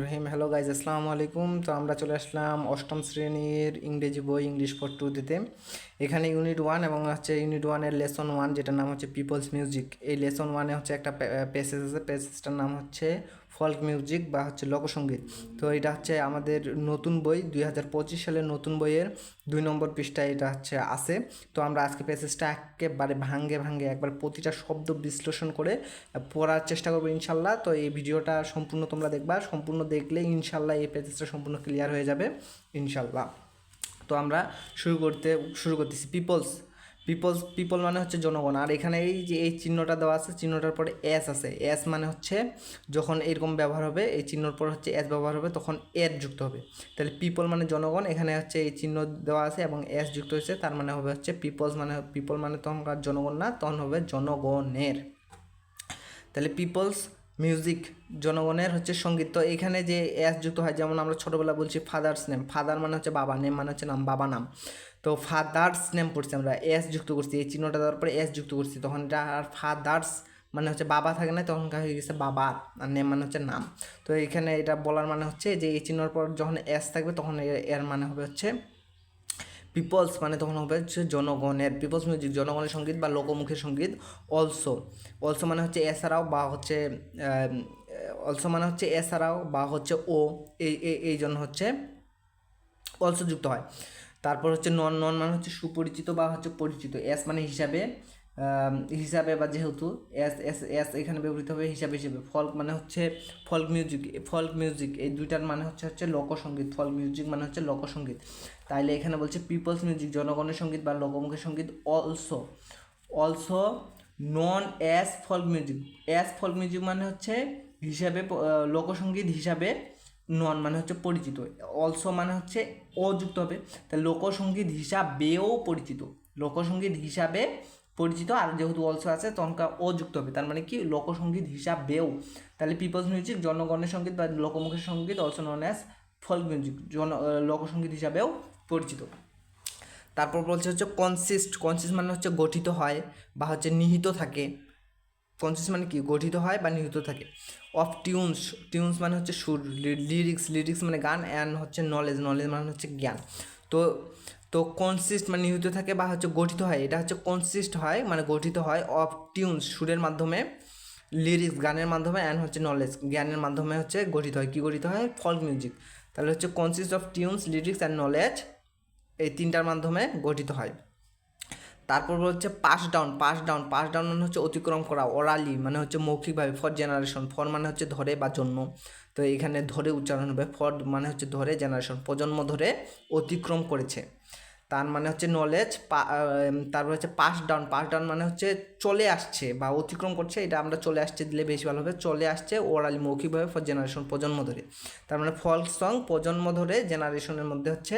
রহিম hello guys আসসালামু আলাইকুম তো আমরা চলে আসলাম অষ্টম শ্রেণির ইংরেজি বই ইংলিশ ফর টু দিতে এখানে ইউনিট ওয়ান এবং হচ্ছে ইউনিট ওয়ানের লেসন ওয়ান যেটার নাম হচ্ছে পিপলস মিউজিক এই লেসন ওয়ানে হচ্ছে একটা প্যাসেজ আছে। প্যাসেজটার নাম হচ্ছে ফল্ক মিউজিক বা হচ্ছে লোকসঙ্গীত। তো এটা হচ্ছে আমাদের নতুন বই, দুই হাজার পঁচিশ সালের নতুন বইয়ের দুই নম্বর পৃষ্ঠায় এটা হচ্ছে আছে। তো আমরা আজকে প্যাসেজটা একেবারে ভাঙ্গে ভাঙ্গে একবার প্রতিটা শব্দ বিশ্লেষণ করে পড়ার চেষ্টা করব ইনশাল্লাহ। তো এই ভিডিওটা সম্পূর্ণ তোমরা দেখবা, সম্পূর্ণ দেখলে ইনশাল্লাহ এই প্যাসেজটা সম্পূর্ণ ক্লিয়ার হয়ে যাবে ইনশাল্লাহ। তো আমরা শুরু করতে, শুরু করতেছি। পিপলস পিপলস পিপল মানে হচ্ছে জনগণ। আর এখানে এই যে এই চিহ্নটা দেওয়া আছে, চিহ্নটার পরে এস আছে। এস মানে হচ্ছে যখন এরকম ব্যবহার হবে, এই চিহ্নর পর হচ্ছে এস ব্যবহার হবে, তখন এর যুক্ত হবে। তাহলে পিপল মানে জনগণ, এখানে হচ্ছে এই চিহ্ন দেওয়া আছে এবং এস যুক্ত হয়েছে, তার মানে হবে হচ্ছে পিপলস মানে পিপল মানে তখন জনগণ না, তখন হবে জনগণের। তাহলে পিপলস মিউজিক জনগণের হচ্ছে সংগীত। তো এখানে যে এস যুক্ত হয়, যেমন আমরা ছোটোবেলা বলছি ফাদার্স নেম ফাদার মানে হচ্ছে বাবা নেম মানে হচ্ছে নাম বাবা নাম। তো ফাদার্স নেম পড়ছি আমরা এস যুক্ত করছি, এই চিহ্নটা দেওয়ার পরে এস যুক্ত করছি, তখন এটা আর ফাদার্স মানে হচ্ছে বাবা থাকে না, তখন হয়ে গেছে বাবা, আর নেম মানে হচ্ছে নাম। তো এখানে এটা বলার মানে হচ্ছে যে এই চিহ্নর পর যখন এস থাকবে, তখন এর মানে হবে হচ্ছে পিপলস মানে তখন হবে হচ্ছে জনগণের পিপলস মিউজিক জনগণের সংগীত বা লোকমুখের সংগীত অলসো অলসো মানে হচ্ছে এছাড়াও বা হচ্ছে অলসো মানে হচ্ছে এছাড়াও বা হচ্ছে ও এই এই জন্য হচ্ছে অলসো যুক্ত হয়। তারপর হচ্ছে নন নন মানে হচ্ছে সুপরিচিত বা হচ্ছে পরিচিত। এস মানে হিসাবে হিসাবে বা যেহেতু এস এস এস এখানে ব্যবহৃত হবে হিসাবে হিসেবে। ফল্ক মানে হচ্ছে ফল্ক মিউজিক ফল্ক মিউজিক এই দুইটার মানে হচ্ছে হচ্ছে লোকসঙ্গীত। ফল্ক মিউজিক মানে হচ্ছে লোকসঙ্গীত। তাইলে এখানে বলছে পিপলস মিউজিক জনগণের সংগীত বা লোকমুখের সংগীত also also known as folk music as folk music মানে হচ্ছে হিসাবে লোকসঙ্গীত হিসাবে নন মানে হচ্ছে পরিচিত। অলসো মানে হচ্ছে অযুক্ত হবে। তাহলে লোকসঙ্গীত হিসাবেও পরিচিত। লোকসঙ্গীত হিসাবে পরিচিত আর যেহেতু অলসো আছে তখনকার অযুক্ত হবে। তার মানে কি? লোকসঙ্গীত হিসাবেও। তাহলে পিপলস মিউজিক জনগণের সংগীত বা লোকমুখের সংগীত also known as folk music জন লোকসঙ্গীত হিসাবেও পরিচিত। তারপর বলছে হচ্ছে কনসিস্ট কনসিস্ট মানে হচ্ছে গঠিত হয় বা হচ্ছে নিহিত থাকে। কনসিস্ট মানে কি? গঠিত হয় বা নিহিত থাকে। অফ টিউনস টিউনস মানে হচ্ছে সুর লিরিক্স লিরিক্স মানে গান অ্যান্ড হচ্ছে নলেজ নলেজ মানে হচ্ছে জ্ঞান। তো তো কনসিস্ট মানে নিহিত থাকে বা হচ্ছে গঠিত হয়, এটা হচ্ছে কনসিস্ট হয় মানে গঠিত হয় অফ টিউনস সুরের মাধ্যমে লিরিক্স গানের মাধ্যমে অ্যান্ড হচ্ছে নলেজ জ্ঞানের মাধ্যমে হচ্ছে গঠিত হয়। কী গঠিত হয়? ফল্ক মিউজিক তাহলে হচ্ছে consist of tunes lyrics and knowledge এই তিনটার মাধ্যমে গঠিত হয়। তারপর হচ্ছে pass down pass down pass down মানে হচ্ছে অতিক্রম করা ওরালি মানে হচ্ছে মৌখিকভাবে ফর জেনারেশন ফর মানে হচ্ছে ধরে বা জন্ম। তো এখানে ধরে উচ্চারণ হবে ফর মানে হচ্ছে ধরে জেনারেশন প্রজন্ম ধরে অতিক্রম করেছে। তার মানে হচ্ছে নলেজ তারপর হচ্ছে পাস ডাউন পাস ডাউন মানে হচ্ছে চলে আসছে বা অতিক্রম করছে, এটা আমরা চলে আসছে দিলে বেশি ভালো হবে, চলে আসছে ওরালি মৌখিকভাবে ফর জেনারেশন প্রজন্ম ধরে। তার মানে ফল্ক সং প্রজন্ম ধরে জেনারেশনের মধ্যে হচ্ছে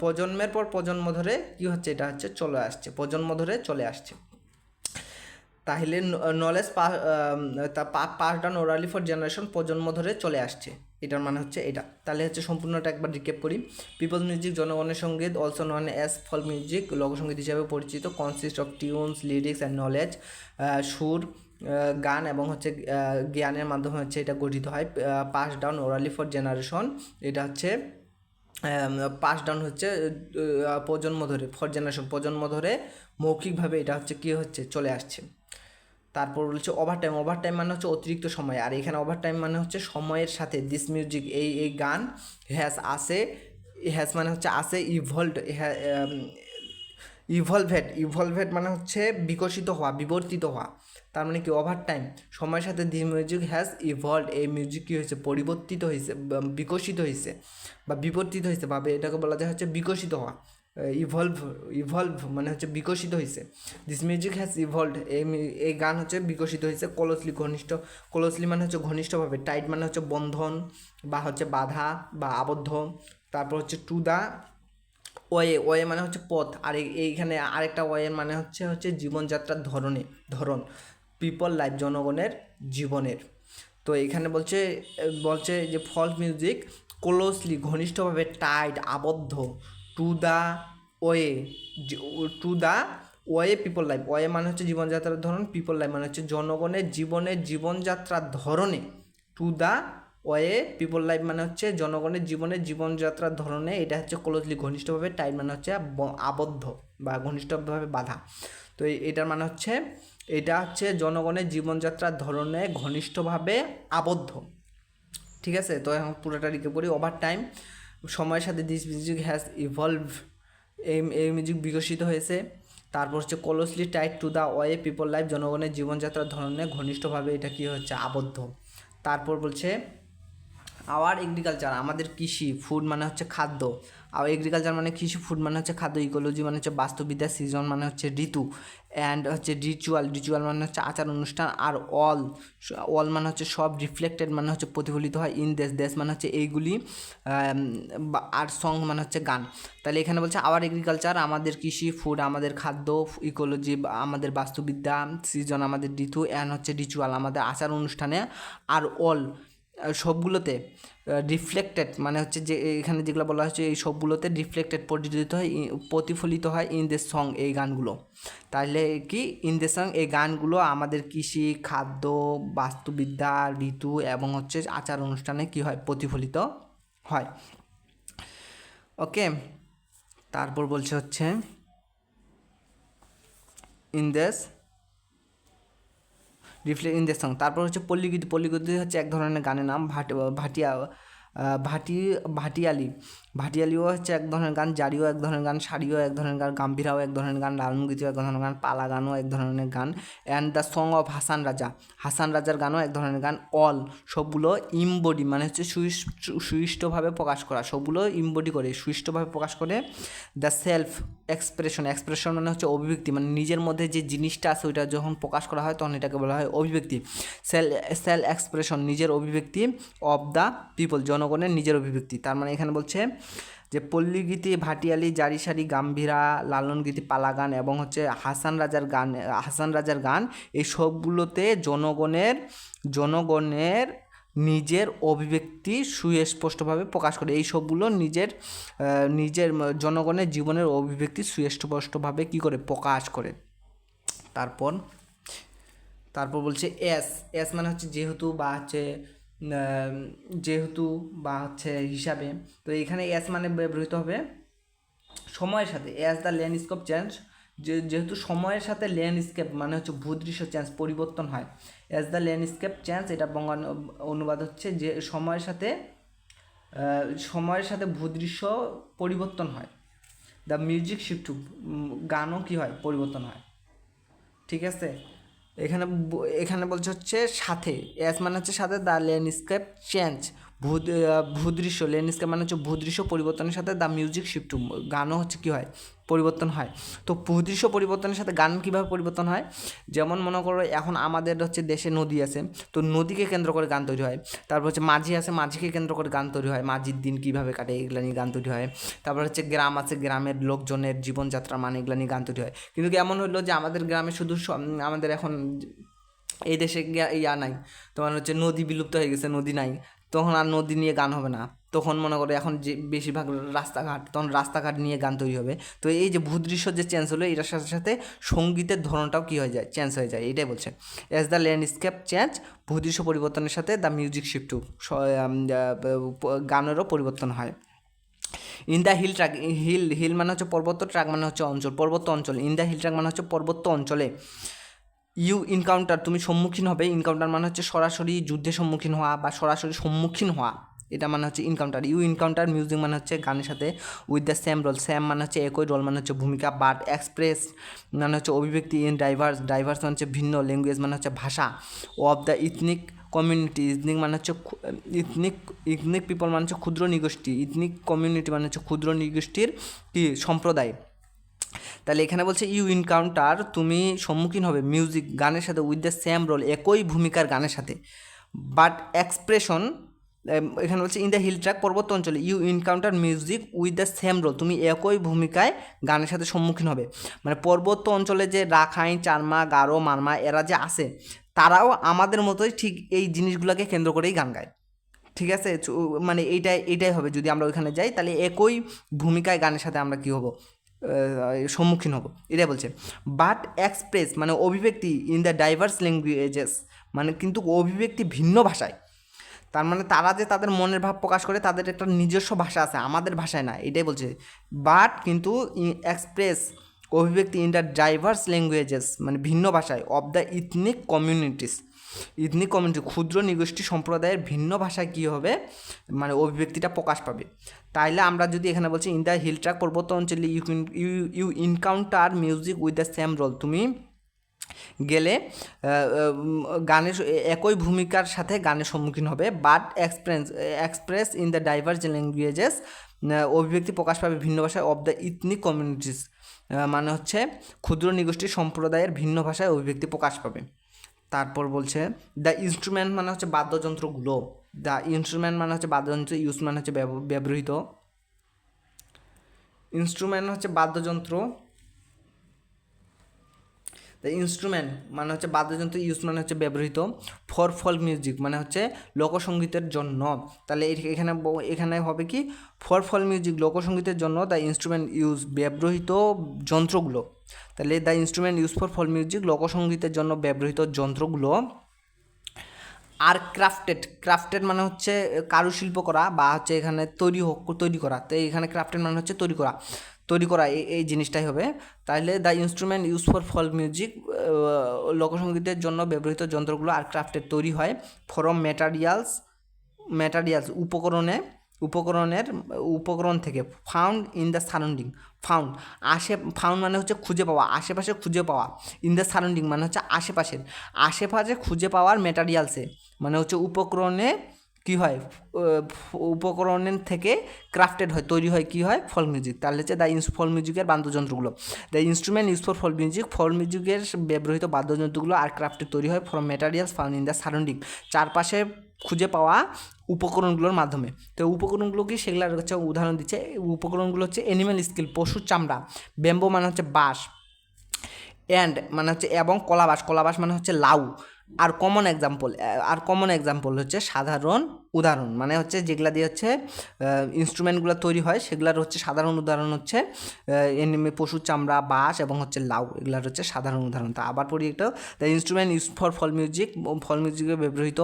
প্রজন্মের পর প্রজন্ম ধরে কি হচ্ছে, এটা হচ্ছে চলে আসছে, প্রজন্ম ধরে চলে আসছে। তাহলে নলেজ পা pass down orally for generation প্রজন্ম ধরে চলে আসছে। এটার মানে হচ্ছে এটা। তাহলে হচ্ছে সম্পূর্ণটা একবার রিকেপ করি। পিপলস মিউজিক জনগণের সংগীত also known as folk music লোকসঙ্গীত হিসাবে পরিচিত consist of tunes lyrics and knowledge সুর গান এবং হচ্ছে জ্ঞানের মাধ্যমে হচ্ছে এটা গঠিত হয়। Pass down orally for generation এটা হচ্ছে পাস ডাউন হচ্ছে প্রজন্ম ধরে ফর জেনারেশন প্রজন্ম ধরে মৌখিকভাবে এটা হচ্ছে কী হচ্ছে, চলে আসছে। তারপর বলছে ওভার টাইম ওভার টাইম মানে হচ্ছে অতিরিক্ত সময়। আর এখানে ওভার টাইম মানে হচ্ছে সময়ের সাথে। দিস মিউজিক এই এই গান হ্যাস আসে হ্যাস মানে হচ্ছে আসে ইভলভ ইভলভেড ইভলভেড মানে হচ্ছে বিকশিত হওয়া, বিবর্তিত হওয়া। তার মানে কি? ওভার টাইম সময়ের সাথে দি মিউজিক হ্যাজ ইভলভ এই মিউজিক কী হয়েছে? পরিবর্তিত হয়েছে বিকশিত হয়েছে, বা বিবর্তিত হয়েছে, বা এটাকে বলা যায় হচ্ছে বিকশিত হওয়া। ইভলভ ইভলভ মানে হচ্ছে বিকশিত হয়েছে দিস মিউজিক হ্যাজ ইভলভ এই এই গান হচ্ছে বিকশিত হয়েছে কলসলি ঘনিষ্ঠ, কলসলি মানে হচ্ছে ঘনিষ্ঠভাবে টাইট মানে হচ্ছে বন্ধন বা হচ্ছে বাধা বা আবদ্ধ। তারপর হচ্ছে টু দা ওয়ে ওয়ে মানে হচ্ছে পথ। আর এইখানে আরেকটা ওয়ের মানে হচ্ছে হচ্ছে জীবনযাত্রার ধরনে, ধরন পিপল লাইফ জনগণের জীবনের। তো এখানে বলছে বলছে যে ফল্ক মিউজিক ক্লোজলি ঘনিষ্ঠভাবে টাইট আবদ্ধ to the way to the way people life way মানে হচ্ছে জীবনযাত্রার ধরন পিপল লাইফ মানে হচ্ছে জনগণের জীবনের জীবনযাত্রার ধরনে। To the way people life মানে হচ্ছে জনগণের জীবনের জীবনযাত্রার ধরনে, এটা হচ্ছে ক্লোজলি ঘনিষ্ঠভাবে টাইট মানে হচ্ছে আবদ্ধ বা ঘনিষ্ঠভাবে বাধা। তো এটার মানে হচ্ছে, এটা হচ্ছে জনগণের জীবনযাত্রার ধরনে ঘনিষ্ঠভাবে আবদ্ধ। ঠিক আছে? তো এখন পুরোটা রিকেপ করি ওভার টাইম সময়ের সাথে দিস মিউজিক হ্যাজ ইভলভ এই এই মিউজিক বিকশিত হয়েছে। তারপর হচ্ছে closely tight to the way people life জনগণের জীবনযাত্রার ধরনে ঘনিষ্ঠভাবে এটা কি হচ্ছে? আবদ্ধ। তারপর বলছে আওয়ার এগ্রিকালচার আমাদের কৃষি ফুড মানে হচ্ছে খাদ্য। আর এগ্রিকালচার মানে কৃষি ফুড মানে হচ্ছে খাদ্য। ইকোলজি মানে হচ্ছে বাস্তুবিদ্যা সিজন মানে হচ্ছে ঋতু। অ্যান্ড হচ্ছে রিচুয়াল রিচুয়াল মানে হচ্ছে আচার অনুষ্ঠান আর অল অল মানে হচ্ছে সব রিফ্লেক্টেড মানে হচ্ছে প্রতিফলিত হয় ইন দেশ দেশ মানে হচ্ছে এইগুলি আর সং মানে হচ্ছে গান। তাহলে এখানে বলছে আওয়ার এগ্রিকালচার আমাদের কৃষি ফুড আমাদের খাদ্য ইকোলজি আমাদের বাস্তুবিদ্যা, সিজন আমাদের ঋতু অ্যান্ড হচ্ছে রিচুয়াল আমাদের আচার অনুষ্ঠানে, আর অল সবগুলোতে রিফ্লেক্টেড মানে হচ্ছে যে এখানে যেগুলো বলা হচ্ছে, এই সবগুলোতে রিফ্লেক্টেড প্রতিফলিত হয় প্রতিফলিত হয় ইন দ্য সং এই গানগুলো। তাহলে কি ইন দ্য সং এই গানগুলো আমাদের কৃষি, খাদ্য, বাস্তুবিদ্যা, ঋতু এবং হচ্ছে আচার অনুষ্ঠানে কি হয়? প্রতিফলিত হয়। ওকে তারপর বলছে হচ্ছে ইন দেশ রিফ্লেক্ট ইন দ্য সং তারপর হচ্ছে পল্লীগীতি পল্লীগীতি হচ্ছে এক ধরনের গানের নাম ভাট, ভাটিয়া ভাটি, ভাটিয়ালি। ভাটিয়ালিও হচ্ছে এক ধরনের গান, জারিও এক ধরনের গান শাড়িও এক ধরনের গান, গাম্ভীরাও এক ধরনের গান লালনগীতিও এক ধরনের গান পালা গানও এক ধরনের গান and the song of Hasan Raja Hasan রাজার গানও এক ধরনের গান অল সবগুলো ইমবডি মানে হচ্ছে সুইষ্টভাবে প্রকাশ করা। সবগুলো ইমবডি করে, সুইষ্টভাবে প্রকাশ করে দ্য সেলফ এক্সপ্রেশন এক্সপ্রেশন মানে হচ্ছে অভিব্যক্তি মানে নিজের মধ্যে যে জিনিসটা আছে ওইটা যখন প্রকাশ করা হয় তখন এটাকে বলা হয় অভিব্যক্তি। সেল সেল এক্সপ্রেশন নিজের অভিব্যক্তি অফ দ্য পিপল জনগণের নিজের অভিব্যক্তি। তার মানে এখানে বলছে যে পল্লীগীতি, ভাটিয়ালি জারিসারি গাম্ভীরা, লালনগীতি পালা গান এবং হচ্ছে হাসান রাজার গান, হাসান রাজার গান, এই সবগুলোতে জনগণের জনগণের নিজের অভিব্যক্তি সুস্পষ্টভাবে প্রকাশ করে। এই সবগুলো নিজের নিজের জনগণের জীবনের অভিব্যক্তি সুস্পষ্টভাবে কী করে? প্রকাশ করে। তারপর তারপর বলছে এস। এস মানে হচ্ছে যেহেতু বা হচ্ছে যেহেতু বা হচ্ছে হিসাবে, তো এখানে এস মানে ব্যবহৃত হবে সময়ের সাথে। অ্যাজ দ্য ল্যান্ডস্কেপ চেঞ্জ যে, যেহেতু সময়ের সাথে ল্যান্ডস্কেপ মানে হচ্ছে ভূদৃশ্য চেঞ্জ পরিবর্তন হয়। অ্যাজ দ্য ল্যান্ডস্কেপ চেঞ্জ এটা বঙ্গানু, অনুবাদ হচ্ছে যে সময়ের সাথে সময়ের সাথে ভূদৃশ্য পরিবর্তন হয়। দ্য মিউজিক শিফট গানও কী হয়? পরিবর্তন হয়। ঠিক আছে? এখানে এখানে বলছে হচ্ছে সাথে এস মানে হচ্ছে সাথে দ্য ল্যান্ডস্কেপ চেঞ্জ ভূ ভূদৃশ্য ল্যান্ডস্কেপ মানে হচ্ছে ভূদৃশ্য পরিবর্তনের সাথে দ্য মিউজিক শিফট গানও হচ্ছে কী হয়? পরিবর্তন হয়। তো ভূদৃশ্য পরিবর্তনের সাথে গান কীভাবে পরিবর্তন হয়? যেমন মনে করো এখন আমাদের হচ্ছে দেশে নদী আছে, তো নদীকে কেন্দ্র করে গান তৈরি হয়। তারপর হচ্ছে মাঝি আছে, মাঝিকে কেন্দ্র করে গান তৈরি হয়। মাঝির দিন কীভাবে কাটে এগুলো নিয়ে গান তৈরি হয়। তারপর হচ্ছে গ্রাম আছে, গ্রামের লোকজনের জীবনযাত্রা মানে এগুলো নিয়ে গান তৈরি হয়। কিন্তু এমন হলো যে আমাদের গ্রামে শুধু আমাদের এখন এই দেশে ইয়া নাই। তোমার হচ্ছে নদী বিলুপ্ত হয়ে গেছে, নদী নাই। তখন আর নদী নিয়ে গান হবে না। তখন মনে করো এখন যে বেশিরভাগ রাস্তাঘাট, তখন রাস্তাঘাট নিয়ে গান তৈরি হবে। তো এই যে ভূদৃশ্য যে চেঞ্জ হলো, এটার সাথে সাথে সঙ্গীতের ধরনটাও কী হয়ে যায় চেঞ্জ হয়ে যায়, এটাই বলছে। অ্যাজ দ্য ল্যান্ডস্কেপ চেঞ্জ ভূদৃশ্য পরিবর্তনের সাথে দ্য মিউজিক শিফট গানেরও পরিবর্তন হয়। In the hill track hill hill মানে হচ্ছে পর্বত ট্রাক মানে হচ্ছে অঞ্চল, পর্বত অঞ্চল। ইন দ্য হিল ট্রাক মানে হচ্ছে পর্বত অঞ্চলে। ইউ ইনকাউন্টার তুমি সম্মুখীন হবে ইনকাউন্টার মানে হচ্ছে সরাসরি যুদ্ধের সম্মুখীন হওয়া বা সরাসরি সম্মুখীন হওয়া এটা মানে হচ্ছে ইনকাউন্টার ইউ ইনকাউন্টার মিউজিক মানে হচ্ছে গানের সাথে with the same role same মানে হচ্ছে একই রোল মানে হচ্ছে ভূমিকা বাট এক্সপ্রেস মানে হচ্ছে অভিব্যক্তি ইন ডাইভার্স ডাইভার্স মানে হচ্ছে ভিন্ন ল্যাঙ্গুয়েজ মানে হচ্ছে ভাষা of the ethnic community ethnic মানে হচ্ছে ইথনিক ইথনিক পিপল মানে হচ্ছে ক্ষুদ্র নিগোষ্ঠী ইথনিক কমিউনিটি মানে হচ্ছে ক্ষুদ্র নিগোষ্ঠীর কি সম্প্রদায় তাহলে এখানে বলছে ইউ ইনকাউন্টার তুমি সম্মুখীন হবে মিউজিক গানের সাথে উইথ দ্য সেম রোল একই ভূমিকার গানের সাথে। বাট এক্সপ্রেশন এখানে বলছে ইন দ্য হিল ট্র্যাক পর্বত অঞ্চলে you encounter music with the same role তুমি একই ভূমিকায় গানের সাথে সম্মুখীন হবে। মানে পর্বত অঞ্চলে যে রাখাইন, চারমা, গারো, মারমা, এরা যে আছে, তারাও আমাদের মতোই ঠিক এই জিনিসগুলোকে কেন্দ্র করেই গান গায়। ঠিক আছে? মানে এইটাই এইটাই হবে। যদি আমরা ওইখানে যাই, তাহলে একই ভূমিকায় গানের সাথে আমরা কী হব? সম্মুখীন হব। এটাই বলছে। বাট এক্সপ্রেস মানে অভিব্যক্তি ইন দ্য ডাইভার্স ল্যাঙ্গুয়েজেস মানে কিন্তু অভিব্যক্তি ভিন্ন ভাষায়। তার মানে তারা যে তাদের মনের ভাব প্রকাশ করে, তাদের একটা নিজস্ব ভাষা আছে, আমাদের ভাষায় না, এটাই বলছে। বাট কিন্তু এক্সপ্রেস অভিব্যক্তি ইন দ্য ডাইভার্স ল্যাঙ্গুয়েজেস মানে ভিন্ন ভাষায় of the ethnic communities ethnic community ক্ষুদ্র নিগোষ্ঠী সম্প্রদায়ের ভিন্ন ভাষায় কী হবে? মানে অভিব্যক্তিটা প্রকাশ পাবে। তাইলে আমরা যদি এখানে বলছি, ইন দ্য হিল ট্র্যাক পর্বত অঞ্চলে you you you encounter music with the same role. তুমি গেলে গানের একই ভূমিকার সাথে গানের সম্মুখীন হবে। But express express in the diverse languages অভিব্যক্তি প্রকাশ পাবে ভিন্ন ভাষায় অফ দ্য ইথনিক কমিউনিটিস মানে হচ্ছে ক্ষুদ্র নিগোষ্ঠী সম্প্রদায়ের ভিন্ন ভাষায় অভিব্যক্তি প্রকাশ পাবে। তারপর বলছে দ্য ইনস্ট্রুমেন্ট মানে হচ্ছে বাদ্যযন্ত্রগুলো। দ্য ইনস্ট্রুমেন্ট মানে হচ্ছে বাদ্যযন্ত্র ইউজ মানে হচ্ছে ব্যবহৃত। ইনস্ট্রুমেন্ট হচ্ছে বাদ্যযন্ত্র। দ্য ইনস্ট্রুমেন্ট মানে হচ্ছে বাদ্যযন্ত্র ইউজ মানে হচ্ছে ব্যবহৃত ফর ফল মিউজিক মানে হচ্ছে লোকসঙ্গীতের জন্য। তাহলে এখানে এখানে হবে কি? ফর ফল মিউজিক লোকসঙ্গীতের জন্য দ্য ইনস্ট্রুমেন্ট ইউজ ব্যবহৃত যন্ত্রগুলো। তাহলে the instrument use for folk music লোকসঙ্গীতের জন্য ব্যবহৃত যন্ত্রগুলো আর ক্রাফটেড ক্রাফটেড মানে হচ্ছে কারুশিল্প করা বা হচ্ছে এখানে তৈরি হোক, তৈরি করা। তো এখানে ক্রাফটেড মানে হচ্ছে তৈরি করা। তৈরি করা এই এই জিনিসটাই হবে। তাহলে the instrument use for folk music লোকসঙ্গীতের জন্য ব্যবহৃত যন্ত্রগুলো আর ক্রাফটের তৈরি হয় ফরম ম্যাটারিয়ালস ম্যাটারিয়ালস উপকরণে। উপকরণের, উপকরণ থেকে found in the surrounding found আশে ফাউন্ড মানে হচ্ছে খুঁজে পাওয়া, আশেপাশে খুঁজে পাওয়া ইন দ্য সারাউন্ডিং মানে হচ্ছে আশেপাশের, আশেপাশে খুঁজে পাওয়ার ম্যাটারিয়ালসে মানে হচ্ছে উপকরণে কী হয়? উপকরণের থেকে ক্রাফটেড হয়, তৈরি হয় কী হয়? ফল মিউজিক তাহলে হচ্ছে দ্য ইন্স ফল মিউজিকের বাদ্যযন্ত্রগুলো। The instrument use for folk music folk মিউজিকের ব্যবহৃত বাদ্যযন্ত্রগুলো আর ক্রাফটেড তৈরি হয় from materials found in the surrounding চারপাশে খুঁজে পাওয়া উপকরণগুলোর মাধ্যমে। তো উপকরণগুলো কি? সেগুলোর হচ্ছে উদাহরণ দিচ্ছে। উপকরণগুলো হচ্ছে অ্যানিম্যাল স্কিল পশুর চামড়া। ব্যাম্বো মানে হচ্ছে বাঁশ। অ্যান্ড মানে হচ্ছে, এবং কলাবাস কলাবাস মানে হচ্ছে লাউ। Are common example are common example হচ্ছে সাধারণ উদাহরণ মানে হচ্ছে যেগুলা দিয়ে হচ্ছে ইনস্ট্রুমেন্টগুলো তৈরি হয়, সেগুলার হচ্ছে সাধারণ উদাহরণ হচ্ছে এনিমে পশুর চামড়া, বাঁশ এবং হচ্ছে লাউ, এগুলার হচ্ছে সাধারণ উদাহরণ। তা আবার পড়ি একটা the instrument use for folk music folk মিউজিকে ব্যবহৃত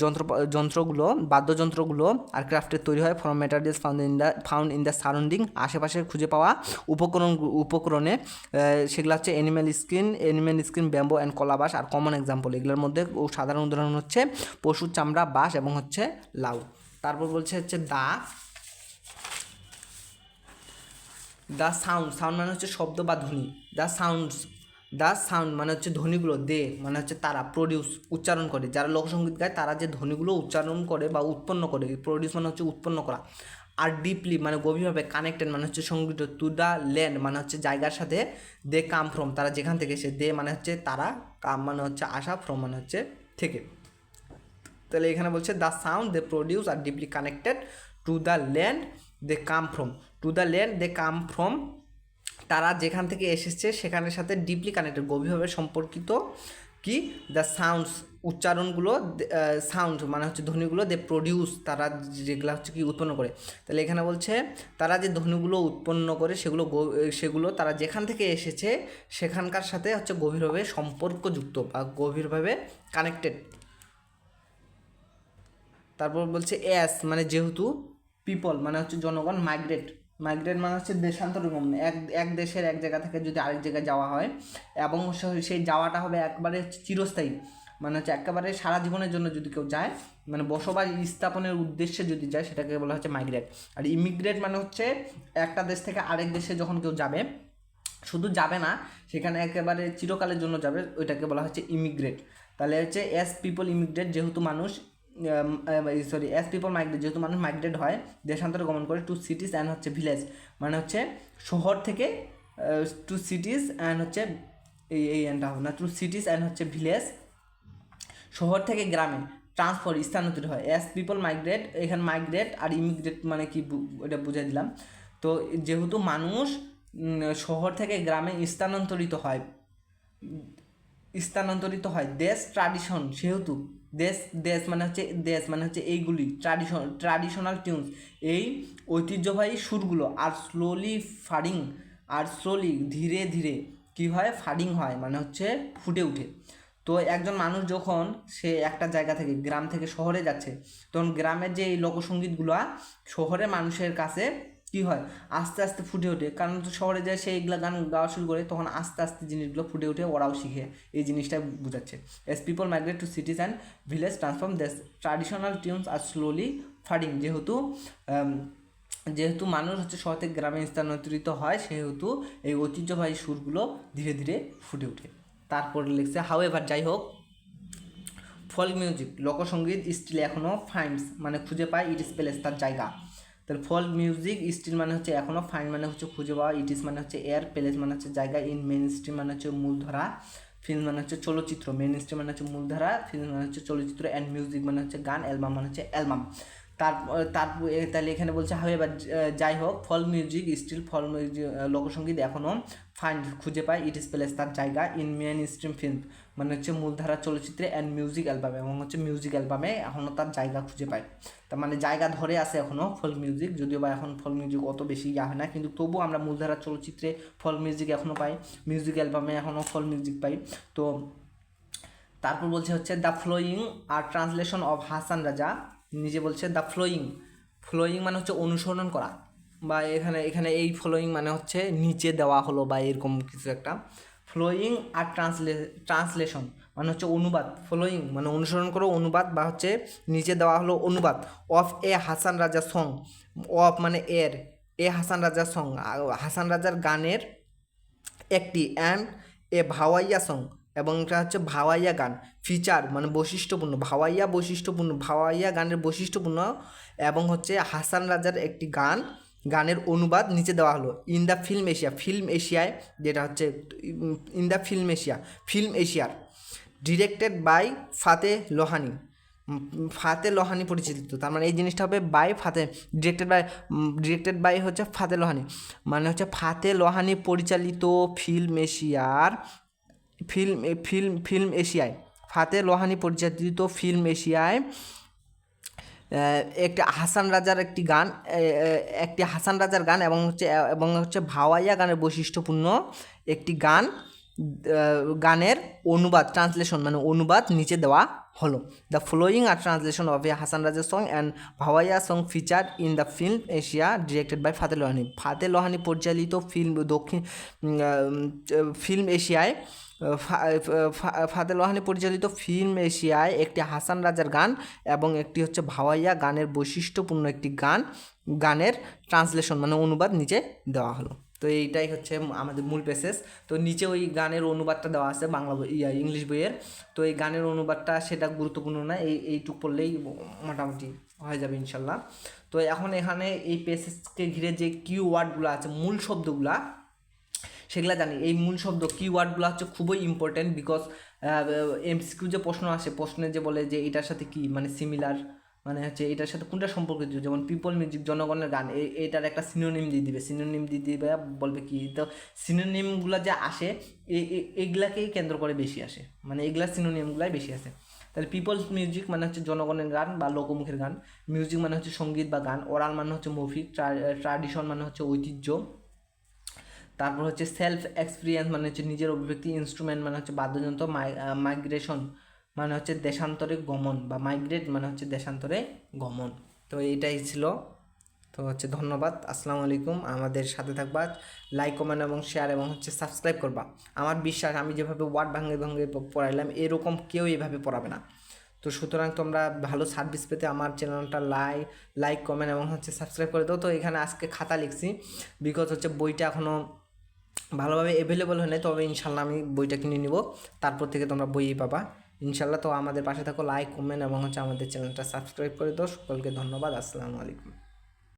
যন্ত্র, যন্ত্রগুলো, বাদ্যযন্ত্রগুলো আর ক্রাফটের তৈরি হয় from materials found in the found in the surrounding আশেপাশে খুঁজে পাওয়া উপকরণ উপকরণে সেগুলো হচ্ছে animal skin animal skin bamboo and calabash are common example এগুলোর মধ্যে সাধারণ উদাহরণ হচ্ছে পশুর চামড়া, বাঁশ এবং হচ্ছে লাউ। তারপর বলছে হচ্ছে দা। The sound. সাউন্ড মানে হচ্ছে শব্দ বা ধ্বনি। The sounds. দ্য সাউন্ড মানে হচ্ছে ধ্বনিগুলো দে মানে হচ্ছে তারা প্রডিউস উচ্চারণ করে। যারা লোকসঙ্গীত গায়, তারা যে ধ্বনিগুলো উচ্চারণ করে বা উৎপন্ন করে প্রডিউস মানে হচ্ছে উৎপন্ন করা। আর ডিপলি মানে গভীরভাবে কানেক্টেড মানে হচ্ছে সংগীত টু দ্য ল্যান্ড মানে হচ্ছে জায়গার সাথে দে কাম ফ্রম তারা যেখান থেকে এসে দে মানে হচ্ছে তারা, কাম মানে হচ্ছে আসা ফ্রম মানে হচ্ছে থেকে। তাহলে এখানে বলছে the sound they produce are deeply connected to the land they come from to the land they come from তারা যেখান থেকে এসেছে সেখানের সাথে ডিপলি কানেক্টেড গভীরভাবে সম্পর্কিত কি? দ্য সাউন্ডস উচ্চারণগুলো সাউন্ড মানে হচ্ছে ধ্বনিগুলো দে প্রডিউস তারা যেগুলো হচ্ছে কি উৎপন্ন করে। তাহলে এখানে বলছে, তারা যে ধ্বনিগুলো উৎপন্ন করে সেগুলো সেগুলো তারা যেখান থেকে এসেছে সেখানকার সাথে হচ্ছে গভীরভাবে সম্পর্কযুক্ত বা গভীরভাবে কানেক্টেড তারপর বলছে এস মানে যেহেতু পিপল মানে হচ্ছে জনগণ মাইগ্রেট মাইগ্রেট মানে হচ্ছে দেশান্তরগমন এক এক দেশের এক জায়গা থেকে যদি আরেক জায়গায় যাওয়া হয়। এবং সেই যাওয়াটা হবে একবারে চিরস্থায়ী। মানে হচ্ছে একেবারে সারা জীবনের জন্য যদি কেউ যায় মানে বসবাস স্থাপনের উদ্দেশ্যে যদি যায়, সেটাকে বলা হচ্ছে মাইগ্রেট আর ইমিগ্রেট মানে হচ্ছে একটা দেশ থেকে আরেক দেশে যখন কেউ যাবে, শুধু যাবে না, সেখানে একেবারে চিরকালের জন্য যাবে, ওইটাকে বলা হচ্ছে ইমিগ্রেট তাহলে হচ্ছে এস পিপল ইমিগ্রেট যেহেতু মানুষ সরি অ্যাজ পিপল মাইগ্রেট যেহেতু মানুষ মাইগ্রেট হয়, দেশান্তরে গমন করে টু সিটিস অ্যান্ড হচ্ছে ভিলেজ মানে হচ্ছে শহর থেকে টু সিটিস অ্যান্ড হচ্ছে এই এই অ্যান্ডটা হবে না টু সিটিস অ্যান্ড হচ্ছে ভিলেজ শহর থেকে গ্রামে ট্রান্সফার স্থানান্তরিত হয়। অ্যাজ পিপল মাইগ্রেট এখানে মাইগ্রেট আর ইমিগ্রেট মানে কি এটা বুঝাই দিলাম। তো যেহেতু মানুষ শহর থেকে গ্রামে স্থানান্তরিত হয় স্থানান্তরিত হয়, দেশ ট্রাডিশন সেহেতু দেশ দেশ মানে হচ্ছে, দেশ মানে হচ্ছে এইগুলি ট্রাডিশন ট্রাডিশনাল টিউনস এই ঐতিহ্যবাহী সুরগুলো আর স্লোলি ফারিং আর স্লোলি ধীরে ধীরে কী হয়? ফাডিং হয় মানে হচ্ছে ফুটে উঠে। তো একজন মানুষ যখন সে একটা জায়গা থেকে, গ্রাম থেকে শহরে যাচ্ছে, তখন গ্রামের যে এই লোকসঙ্গীতগুলো শহরের মানুষের কাছে কি হয়? আস্তে আস্তে ফুটে ওঠে। কারণ শহরে যায়, সে এগুলো গান গাওয়া শুরু করে, তখন আস্তে আস্তে জিনিসগুলো ফুটে উঠে ওরাও শিখে। এই জিনিসটা বোঝাচ্ছে। As people migrate to cities and village transform দেশ traditional tunes are slowly fading যেহেতু যেহেতু মানুষ হচ্ছে শহর থেকে গ্রামে স্থানান্তরিত হয়, সেহেতু এই ঐতিহ্যবাহী সুরগুলো ধীরে ধীরে ফুটে ওঠে। তারপরে লিখছে হাউ এভার যাই হোক ফোক মিউজিক লোকসঙ্গীত স্টিল এখনও ফাইন্ডস মানে খুঁজে পায় ইট ইস প্লেস তার জায়গা। তাহলে ফল মিউজিক স্টিল মানে হচ্ছে এখনও ফাইন মানে হচ্ছে খুঁজে পাওয়া ইট ইস মানে হচ্ছে এয়ার প্লেস মানে হচ্ছে জায়গা ইন মেন স্ট্রিম মানে হচ্ছে মূলধারা ফিল্ম মানে হচ্ছে চলচ্চিত্র মেন স্ট্রিম মানে হচ্ছে মূলধারা ফিল্ম মানে হচ্ছে চলচ্চিত্র অ্যান্ড মিউজিক মানে হচ্ছে গান অ্যালবাম মানে হচ্ছে অ্যালবাম তার তাহলে এখানে বলছে এবার যাই হোক folk music still folk music লোকসঙ্গীত এখনও ফাইন্ড খুঁজে পায় ইট ইস প্লেস তার জায়গা ইন মেন স্ট্রিম ফিল্ম মানে হচ্ছে মূলধারা চলচ্চিত্রে অ্যান্ড মিউজিক অ্যালবামে এবং হচ্ছে মিউজিক অ্যালবামে এখনও তার জায়গা খুঁজে পায়। তার মানে জায়গা ধরে আছে এখনও ফল মিউজিক যদিও বা এখন ফল মিউজিক অত বেশি ইয়া হয় না, কিন্তু তবুও আমরা মূলধারা চলচ্চিত্রে ফল মিউজিক এখনও পাই মিউজিক অ্যালবামে এখনও ফল মিউজিক পাই। তো তারপর বলছে হচ্ছে the flowing are translation of Hasan Raja নিজে বলছে দ্য ফ্লোয়িং ফ্লোয়িং মানে হচ্ছে অনুসরণ করা। বা এখানে এখানে এই ফ্লোয়িং মানে হচ্ছে নিচে দেওয়া হলো বা এরকম কিছু একটা। ফ্লোয়িং আর ট্রান্সলে ট্রান্সলেশন মানে হচ্ছে অনুবাদ। ফ্লোয়িং মানে অনুসরণ করো, অনুবাদ বা হচ্ছে নিচে দেওয়া হলো অনুবাদ। অফ এ হাসান রাজা সং অফ মানে এর। এ হাসান রাজা সং হাসান রাজার গানের একটি অ্যান্ড এ ভাওয়াইয়া সং এবং এটা হচ্ছে ভাওয়াইয়া গান। ফিচার মানে বৈশিষ্ট্যপূর্ণ। ভাওয়াইয়া বৈশিষ্ট্যপূর্ণ। ভাওয়াইয়া গানের বৈশিষ্ট্যপূর্ণ এবং হচ্ছে হাসান রাজার একটি গান। গানের অনুবাদ নিচে দেওয়া হলো। In the film Asia film এশিয়ায় যেটা হচ্ছে in the film Asia film এশিয়ার ডিরেক্টেড বাই ফাতে লোহানি ফাতে লোহানি পরিচালিত তার মানে এই জিনিসটা হবে by Fateh directed by directed by হচ্ছে ফাতে লোহানি মানে হচ্ছে ফাতে লোহানি পরিচালিত ফিল্ম এশিয়ার ফিল্ম ফিল্ম ফিল্ম এশিয়ায় ফাতে লোহানি পরিচালিত ফিল্ম এশিয়ায় একটি হাসান রাজার একটি গান একটি হাসান রাজার গান এবং হচ্ছে এবং হচ্ছে ভাওয়াইয়া গানের বৈশিষ্ট্যপূর্ণ একটি গান গানের অনুবাদ ট্রান্সলেশন মানে অনুবাদ নিচে দেওয়া হলো। The following are translation of a Hasan রাজার song and Bhawaiya song feature in the film Asia directed by Fateh Lohani Fateh Lohani পরিচালিত ফিল্ম দক্ষিণ ফিল্ম এশিয়ায় ফা- ফা- ফাতে লোহানি পরিচালিত ফিল্ম এশিয়ায় একটি হাসান রাজার গান এবং একটি হচ্ছে ভাওয়াইয়া গানের বৈশিষ্ট্যপূর্ণ একটি গান, গানের ট্রান্সলেশন মানে অনুবাদ নিচে দেওয়া হলো। তো এইটাই হচ্ছে আমাদের মূল পেসেস তো নিচে ওই গানের অনুবাদটা দেওয়া আছে বাংলা ইয়া, ইংলিশ বইয়ের। তো এই গানের অনুবাদটা সেটা গুরুত্বপূর্ণ না, এই, এইটুক পড়লেই মোটামুটি হয়ে যাবে ইনশাল্লাহ। তো এখন এখানে এই পেসেসকে ঘিরে যে কিওয়ার্ডগুলো আছে, মূল শব্দগুলা সেগুলা জানি। এই মূল শব্দ কিওয়ার্ডগুলো হচ্ছে খুবই ইম্পর্টেন্ট বিকজ এমসিকিউ যে প্রশ্ন আসে, প্রশ্নে যে বলে যে এটার সাথে কি মানে সিমিলার মানে হচ্ছে এটার সাথে কোনটা সম্পর্কিত? যেমন পিপল মিউজিক জনগণের গান এটার একটা সিনোনিম দিয়ে দিবে। সিনোনিম দিয়ে দিবে, বলবে কি? তো সিনোনিমগুলো যে আসে এগুলাকেই কেন্দ্র করে বেশি আসে। মানে এগুলা সিনোনিমগুলাই বেশি আসে। তাহলে পিপলস মিউজিক মানে হচ্ছে জনগণের গান বা লোকমুখের গান। মিউজিক মানে হচ্ছে সংগীত বা গান। ওরাল মানে হচ্ছে মৌখিক ট্রাডিশন মানে হচ্ছে ঐতিহ্য। তারপর হচ্ছে সেলফ এক্সপিরিয়েন্স মানে হচ্ছে নিজের অভিব্যক্তি ইনস্ট্রুমেন্ট মানে হচ্ছে বাদ্যযন্ত্র মাইগ্রেশন মানে হচ্ছে দেশান্তরে গমন বা মাইগ্রেট মানে হচ্ছে দেশান্তরে গমন। তো এইটাই ছিল। তো হচ্ছে ধন্যবাদ। আসসালামু আলাইকুম। আমাদের সাথে থাকবা। লাইক কমেন্ট এবং শেয়ার এবং হচ্ছে সাবস্ক্রাইব করবা। আমার বিশ্বাস, আমি যেভাবে ওয়ার্ড ভাঙে ভাঙে পড়াইলাম, এরকম কেউ এইভাবে পড়াবে না। তো সুতরাং তোমরা ভালো সার্ভিস পেতে আমার চ্যানেলটা লাই লাইক কমেন্ট এবং হচ্ছে সাবস্ক্রাইব করে দাও। তো এখানে আজকে খাতা লিখছি। বিকজ হচ্ছে বইটা এখনও ভালোভাবে অ্যাভেলেবল হয় নাই, তবে ইনশাল্লাহ আমি বইটা কিনে নিব। তারপর থেকে তোমরা বইই পাবা। ইনশাল্লাহ তো আমাদের পাশে থাকো লাইক কমেন্ট এবং হচ্ছে আমাদের চ্যানেলটা সাবস্ক্রাইব করে দাও। সকলকে ধন্যবাদ, আসসালামু আলাইকুম।